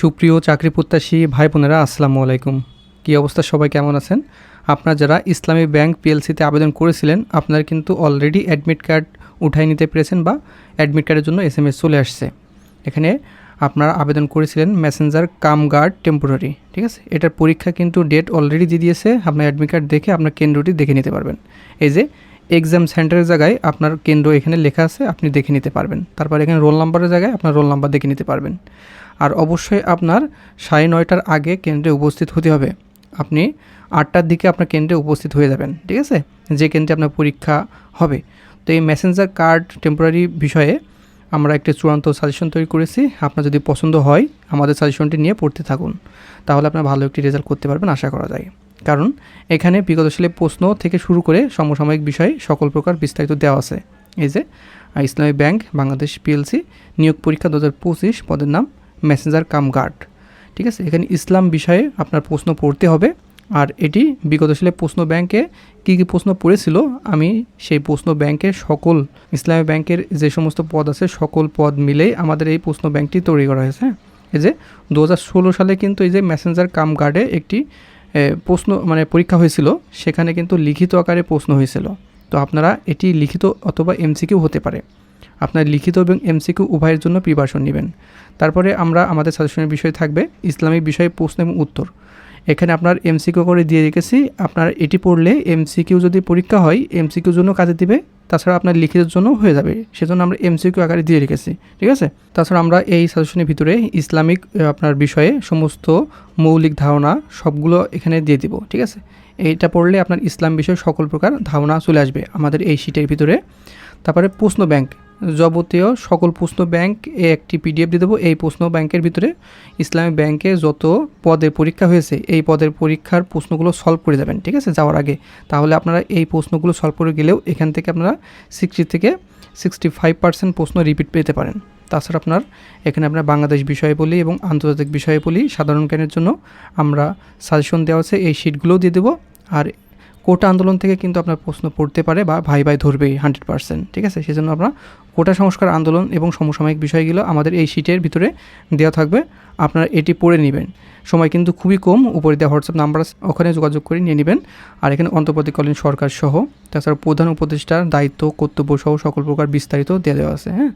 সুপ্রিয় চাকরি প্রত্যাশী ভাই বোনেরা আসসালামু আলাইকুম। কী অবস্থা? সবাই কেমন আছেন? আপনারা যারা ইসলামী ব্যাংক পিএলসিতে আবেদন করেছিলেন, আপনারা কিন্তু অলরেডি অ্যাডমিট কার্ড উঠাই নিতে পেরেছেন বা অ্যাডমিট কার্ডের জন্য এস চলে আসছে। এখানে আপনারা আবেদন করেছিলেন মেসেঞ্জার কাম গার্ড টেম্পোরারি ঠিক আছে? এটার পরীক্ষা কিন্তু ডেট অলরেডি দিয়ে দিয়েছে। আপনার অ্যাডমিট কার্ড দেখে আপনার কেন্দ্রটি দেখে নিতে পারবেন। এই যে এক্সাম সেন্টারের জায়গায় আপনার কেন্দ্র এখানে লেখা আছে, আপনি দেখে নিতে পারবেন। তারপর এখানে রোল নাম্বারের জায়গায় আপনার রোল নাম্বার দেখে নিতে পারবেন। আর অবশ্যই আপনার সাড়ে নয়টার আগে কেন্দ্রে উপস্থিত হতে হবে। আপনি আটটার দিকে আপনার কেন্দ্রে উপস্থিত হয়ে যাবেন, ঠিক আছে? যে কেন্দ্রে আপনার পরীক্ষা হবে। তো এই মেসেঞ্জার কার্ড টেম্পোরারি বিষয়ে আমরা একটি চূড়ান্ত সাজেশন তৈরি করেছি। আপনার যদি পছন্দ হয়, আমাদের সাজেশনটি নিয়ে পড়তে থাকুন। তাহলে আপনার ভালো একটি রেজাল্ট করতে পারবেন, আশা করা যায়। কারণ এখানে বিগত সালের প্রশ্ন থেকে শুরু করে সমসাময়িক বিষয়ে সকল প্রকার বিস্তারিত দেওয়া আছে। এই যে ইসলামী ব্যাংক, বাংলাদেশ পিএলসি নিয়োগ পরীক্ষা দু হাজার পঁচিশ, পদের নাম মেসেঞ্জার কাম গার্ড ঠিক আছে? এখানে ইসলাম বিষয়ে আপনার প্রশ্ন পড়তে হবে। আর এটি বিগত সালে প্রশ্ন ব্যাংকে কী কী প্রশ্ন পড়েছিল, আমি সেই প্রশ্ন ব্যাংকের সকল, ইসলামী ব্যাংকের যে সমস্ত পদ আছে, সকল পদ মিলেই আমাদের এই প্রশ্ন ব্যাংকটি তৈরি করা হয়েছে। হ্যাঁ? এই যে দু হাজার ষোলো সালে কিন্তু এই যে মেসেঞ্জার কাম গার্ডে একটি প্রশ্ন মানে পরীক্ষা হয়েছিল। সেখানে কিন্তু লিখিত আকারে প্রশ্ন হয়েছিল। তো আপনারা এটি লিখিত অথবা এমসিকিউ হতে পারে। আপনার লিখিত এবং এমসিকিউ উভয়ের জন্য প্রিপারেশন নেবেন। তারপরে আমরা আমাদের সাজেশনের বিষয় থাকবে ইসলামিক বিষয়ে প্রশ্ন এবং উত্তর। এখানে আপনার এমসিকিউ করে দিয়ে রেখেছি, আপনার এটি পড়লে এমসিকিউ যদি পরীক্ষা হয়, এমসিকিউর জন্য কাজে দিবে, তাছাড়া আপনার লিখিতের জন্য হয়ে যাবে, সেজন্য আমরা এমসিকিউ আকারে দিয়ে রেখেছি, ঠিক আছে? তাছাড়া আমরা এই সাজেশনের ভিতরে ইসলামিক আপনার বিষয়ে সমস্ত মৌলিক ধারণা সবগুলো এখানে দিয়ে দিব, ঠিক আছে? এইটা পড়লে আপনার ইসলাম বিষয়ে সকল প্রকার ধারণা চলে আসবে আমাদের এই শীটের ভিতরে। তারপরে প্রশ্ন ব্যাংক যাবতীয় সকল প্রশ্ন ব্যাংক এ একটি পিডিএফ দিয়ে দেবো। এই প্রশ্ন ব্যাংকের ভিতরে ইসলামী ব্যাংকে যত পদের পরীক্ষা হয়েছে, এই পদের পরীক্ষার প্রশ্নগুলো সলভ করে যাবেন ঠিক আছে? যাওয়ার আগে। তাহলে আপনারা এই প্রশ্নগুলো সলভ করে গেলেও এখান থেকে আপনারা সিক্সটি থেকে সিক্সটি ফাইভ পার্সেন্ট প্রশ্ন রিপিট পেতে পারেন। তাছাড়া আপনার এখানে আপনার বাংলাদেশ বিষয়ে বলি এবং আন্তর্জাতিক বিষয়ে বলি। সাধারণ জ্ঞানের জন্য আমরা সাজেশন দেওয়া আছে, এই শিটগুলোও দিয়ে দেবো। আর কোটা আন্দোলন থেকে কিন্তু আপনার প্রশ্ন পড়তে পারে বা ভাই ভাই ধরবেই হান্ড্রেড পার্সেন্ট, ঠিক আছে? সেজন্য আমরা কোটা সংস্কার আন্দোলন এবং সমসাময়িক বিষয়গুলো আমাদের এই শিটের ভিতরে দেওয়া থাকবে। আপনারা এটি পড়ে নেবেন। সময় কিন্তু খুবই কম, উপরে দেওয়া হোয়াটসঅ্যাপ নাম্বার ওখানে যোগাযোগ করে নিয়ে নেবেন। আর এখানে অন্তর্বর্তীকালীন সরকার সহ, তাছাড়া প্রধান উপদেষ্টার দায়িত্ব, কর্তব্য সহ সকল প্রকার বিস্তারিত দেওয়া দেওয়া আছে হ্যাঁ?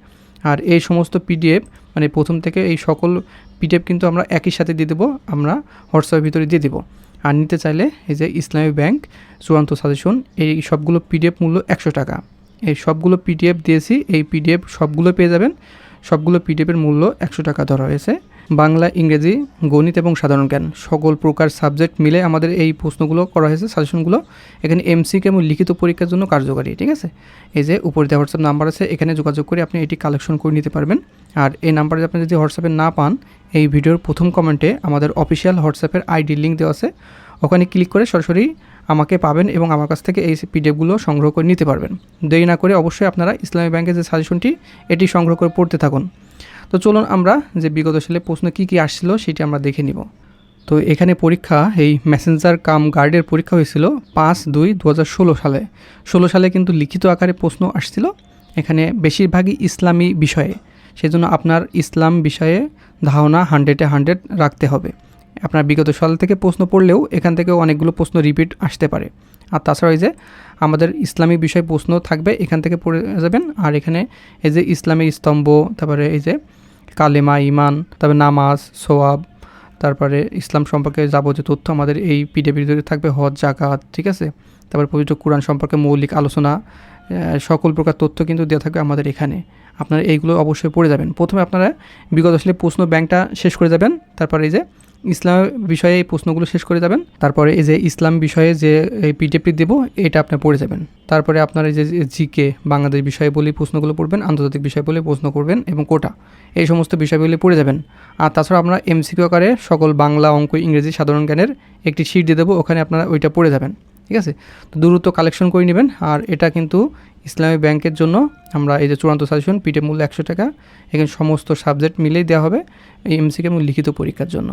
আর এই সমস্ত পিডিএফ মানে প্রথম থেকে এই সকল পিডিএফ কিন্তু আমরা একই সাথে দিয়ে দেবো, আমরা হোয়াটসঅ্যাপের ভিতরে দিয়ে দেবো। আর নিতে চাইলে এই যে ইসলামী ব্যাংক চূড়ান্ত সাজেশন, এই সবগুলো পিডিএফ মূল্য একশো টাকা। এই সবগুলো পিডিএফ দিয়েছি, এই পিডিএফ সবগুলো পেয়ে যাবেন। সবগুলো পিডিএফের মূল্য একশো টাকা ধরা হয়েছে। বাংলা, ইংরেজি, গণিত এবং সাধারণ জ্ঞান, সকল প্রকার সাবজেক্ট মিলে আমাদের এই প্রশ্নগুলো করা হয়েছে, সাজেশনগুলো। এখানে এমসিকে এবং লিখিত পরীক্ষার জন্য কার্যকারী, ঠিক আছে? এই যে উপরে দেওয়া হোয়াটসঅ্যাপ নাম্বার আছে, এখানে যোগাযোগ করে আপনি এটি কালেকশন করে নিতে পারবেন। আর এই নাম্বারে আপনি যদি হোয়াটসঅ্যাপে না পান এই ভিডিওর প্রথম কমেন্টে আমাদের অফিসিয়াল হোয়াটসঅ্যাপের আইডি লিঙ্ক দেওয়া আছে। ওখানে ক্লিক করে সরাসরি আমাকে পাবেন এবং আমার কাছ থেকে এই পিডিএফগুলো সংগ্রহ করে নিতে পারবেন। দেরি না করে অবশ্যই আপনারা ইসলামী ব্যাংকের যে সাজেশনটি, এটি সংগ্রহ করে পড়তে থাকুন। তো চলুন আমরা যে বিগত সালে প্রশ্ন কী কী আসছিল সেটি আমরা দেখে নিব। তো এখানে পরীক্ষা, এই মেসেঞ্জার কাম গার্ডের পরীক্ষা হয়েছিল পাঁচ দুই দু সালে। ষোলো সালে কিন্তু লিখিত আকারে প্রশ্ন আসছিল। এখানে বেশিরভাগই ইসলামী বিষয়ে। সেজন্য আপনার ইসলাম বিষয়ে ধারণা হান্ড্রেডে হান্ড্রেড রাখতে হবে। আপনার বিগত সাল থেকে প্রশ্ন পড়লেও এখান থেকে অনেকগুলো প্রশ্ন রিপিট আসতে পারে। আর তাছাড়া এই যে আমাদের ইসলামী বিষয় প্রশ্ন থাকবে, এখান থেকে পড়ে যাবেন। আর এখানে এই যে ইসলামের স্তম্ভ, তারপরে এই যে কালেমা ইমান তারপরে নামাজ সোয়াব তারপরে ইসলাম সম্পর্কে যাবতীয় তথ্য আমাদের এই পিডিএফ থাকবে। হজ জাকাত ঠিক আছে? তারপরে পবিত্র কোরআন সম্পর্কে মৌলিক আলোচনা সকল প্রকার তথ্য কিন্তু দেওয়া থাকবে আমাদের এখানে। আপনারা এইগুলো অবশ্যই পড়ে যাবেন। প্রথমে আপনারা বিগত আসলে প্রশ্ন ব্যাংকটা শেষ করে যাবেন। তারপরে এই যে ইসলাম বিষয়ে এই প্রশ্নগুলো শেষ করে যাবেন। তারপরে এই যে ইসলাম বিষয়ে যে এই পিডিএফটি দেবো, এটা আপনি পড়ে যাবেন। তারপরে আপনার এই যে জিকে, বাংলাদেশ বিষয়ে বলে প্রশ্নগুলো পড়বেন, আন্তর্জাতিক বিষয় বলে প্রশ্ন করবেন এবং কোটা, এই সমস্ত বিষয়গুলি পড়ে যাবেন। আর তাছাড়া আমরা এমসিকিউ আকারে সকল বাংলা, অঙ্ক, ইংরেজি, সাধারণ জ্ঞানের একটি শিট দিয়ে দেবো। ওখানে আপনারা ওইটা পড়ে যাবেন। ঠিক আছে? তো দ্রুত কালেকশন করে নেবেন। আর এটা কিন্তু ইসলামী ব্যাংকের জন্য আমরা এই যে চূড়ান্ত সাজেশন পিটে মূল্য একশো টাকা। এখানে সমস্ত সাবজেক্ট মিলেই দেওয়া হবে এই এমসিকে এবং লিখিত পরীক্ষার জন্য।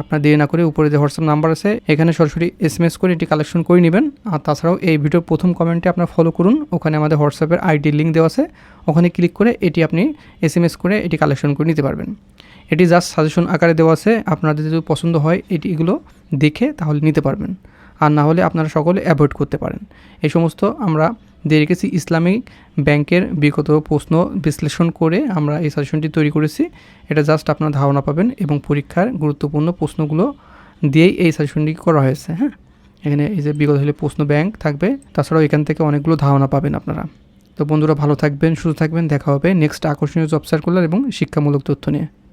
আপনার দেরি না করে উপরে যে হোয়াটসঅ্যাপ নাম্বার আছে, এখানে সরাসরি এস এম এস করে এটি কালেকশন করে নেবেন। আর তাছাড়াও এই ভিডিওর প্রথম কমেন্টে আপনার ফলো করুন। ওখানে আমাদের হোয়াটসঅ্যাপের আইডি লিঙ্ক দেওয়া আছে। ওখানে ক্লিক করে এটি আপনি এস এম এস করে এটি কালেকশন করে নিতে পারবেন। এটি জাস্ট সাজেশন আকারে দেওয়া আছে। আপনাদের যদি পছন্দ হয় এটি এগুলো দেখে তাহলে নিতে পারবেন। আর না হলে আপনারা সকলে অ্যাভয়েড করতে পারেন। এই সমস্ত আমরা দিয়ে রেখেছি। ইসলামিক ব্যাংকের বিগত প্রশ্ন বিশ্লেষণ করে আমরা এই সাজেশনটি তৈরি করেছি। এটা জাস্ট আপনারা ধারণা পাবেন এবং পরীক্ষার গুরুত্বপূর্ণ প্রশ্নগুলো দিয়েই এই সাজেশনটি করা হয়েছে হ্যাঁ? এখানে এই যে বিগত হলে প্রশ্ন ব্যাংক থাকবে, তাছাড়াও এখান থেকে অনেকগুলো ধারণা পাবেন আপনারা। তো বন্ধুরা ভালো থাকবেন, সুস্থ থাকবেন। দেখা হবে নেক্সট আকর্ষণীয় জব সার্কুলার এবং শিক্ষামূলক তথ্য নিয়ে।